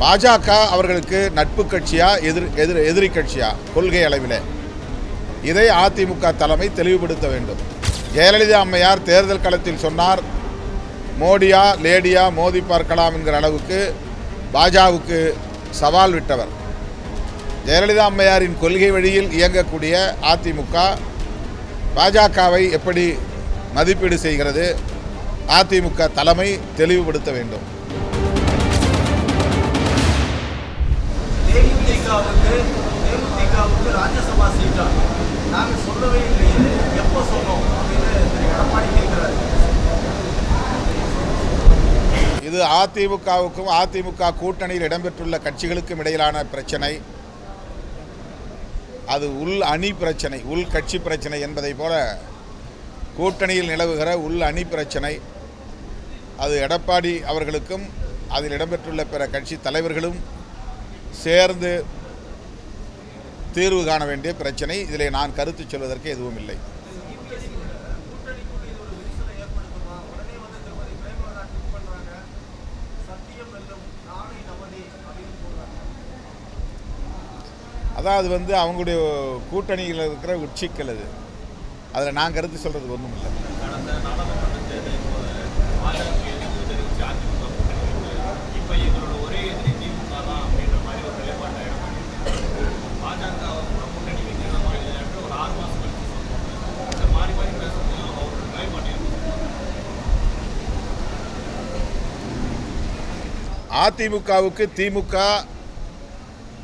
பாஜக அவர்களுக்கு நட்பு கட்சியா எதிர் எதிர் எதிரி கட்சியா? கொள்கை அளவில். இதை அதிமுக தலைமை தெளிவுபடுத்த வேண்டும். ஜெயலலிதா அம்மையார் தேர்தல் களத்தில் சொன்னார் மோடியா லேடியா மோதி பார்க்கலாம் என்கிற அளவுக்கு பாஜகவுக்கு சவால் விட்டவர். ஜெயலலிதா அம்மையாரின் கொள்கை வழியில் இயங்கக்கூடிய அதிமுக பாஜகவை எப்படி மதிப்பீடு செய்கிறது? அதிமுக தலைமை தெளிவுபடுத்த வேண்டும். இது அதிமுகவுக்கும் அதிமுக கூட்டணியில் இடம்பெற்றுள்ள கட்சிகளுக்கும் இடையிலான பிரச்சனை. அது உள் அணி பிரச்சனை உள் கட்சி பிரச்சனை என்பதை போல கூட்டணியில் நிலவுகிற உள் அணி பிரச்சனை. அது எடப்பாடி அவர்களுக்கும் அதில் இடம்பெற்றுள்ள பிற கட்சி தலைவர்களும் சேர்ந்து தீர்வு காண வேண்டிய பிரச்சனை. இதில் நான் கருத்து சொல்வதற்கு எதுவும் இல்லை. அதாவது வந்து அவங்களுடைய கூட்டணியில் இருக்கிற உச்சிக்கல் அது. அதில் நான் கருத்து சொல்கிறது ஒன்றும் இல்லை அதிமுகவுக்கு திமுக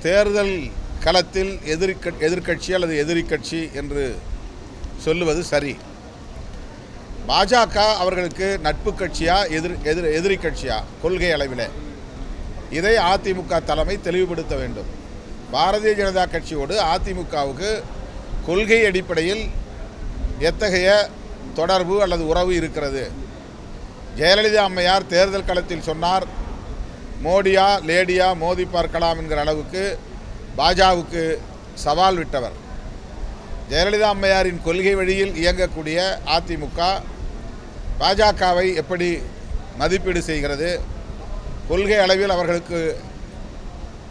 தேர்தல் களத்தில் எதிர்க எதிர்க்கட்சி அல்லது எதிரி கட்சி என்று சொல்லுவது சரி. பாஜக அவர்களுக்கு நட்பு கட்சியா எதிர் எதிர் எதிரி கட்சியா கொள்கை அளவில். இதை அதிமுக தலைமை தெளிவுபடுத்த வேண்டும். பாரதிய ஜனதா கட்சியோடு அதிமுகவுக்கு கொள்கை அடிப்படையில் எத்தகைய தொடர்பு அல்லது உறவு இருக்கிறது? ஜெயலலிதா அம்மையார் தேர்தல் களத்தில் சொன்னார் மோடியா லேடியா மோதி பார்க்கலாம் என்கிற அளவுக்கு பாஜகவுக்கு சவால் விட்டவர். ஜெயலலிதா அம்மையாரின் கொள்கை வழியில் இயங்கக்கூடிய அதிமுக பாஜகவை எப்படி மதிப்பீடு செய்கிறது கொள்கை அளவில் அவர்களுக்கு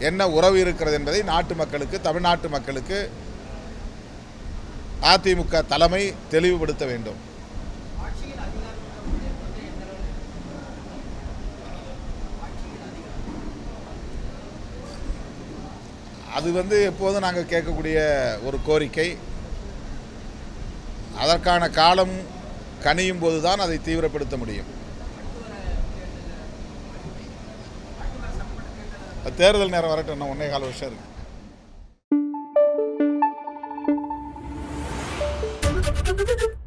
என்ன உறவு இருக்கிறது என்பதை நாட்டு மக்களுக்கு தமிழ்நாட்டு மக்களுக்கு அதிமுக தலைமை தெளிவுபடுத்த வேண்டும். அது வந்து எப்போதும் நாங்கள் கேட்கக்கூடிய ஒரு கோரிக்கை அதற்கான காலம் கனியும் போது தான் அதை தீவிரப்படுத்த முடியும் தேர்தல் நேரம் வரட்டும் இன்னும் ஒன்றே கால வருஷம் இருக்கு Thank you.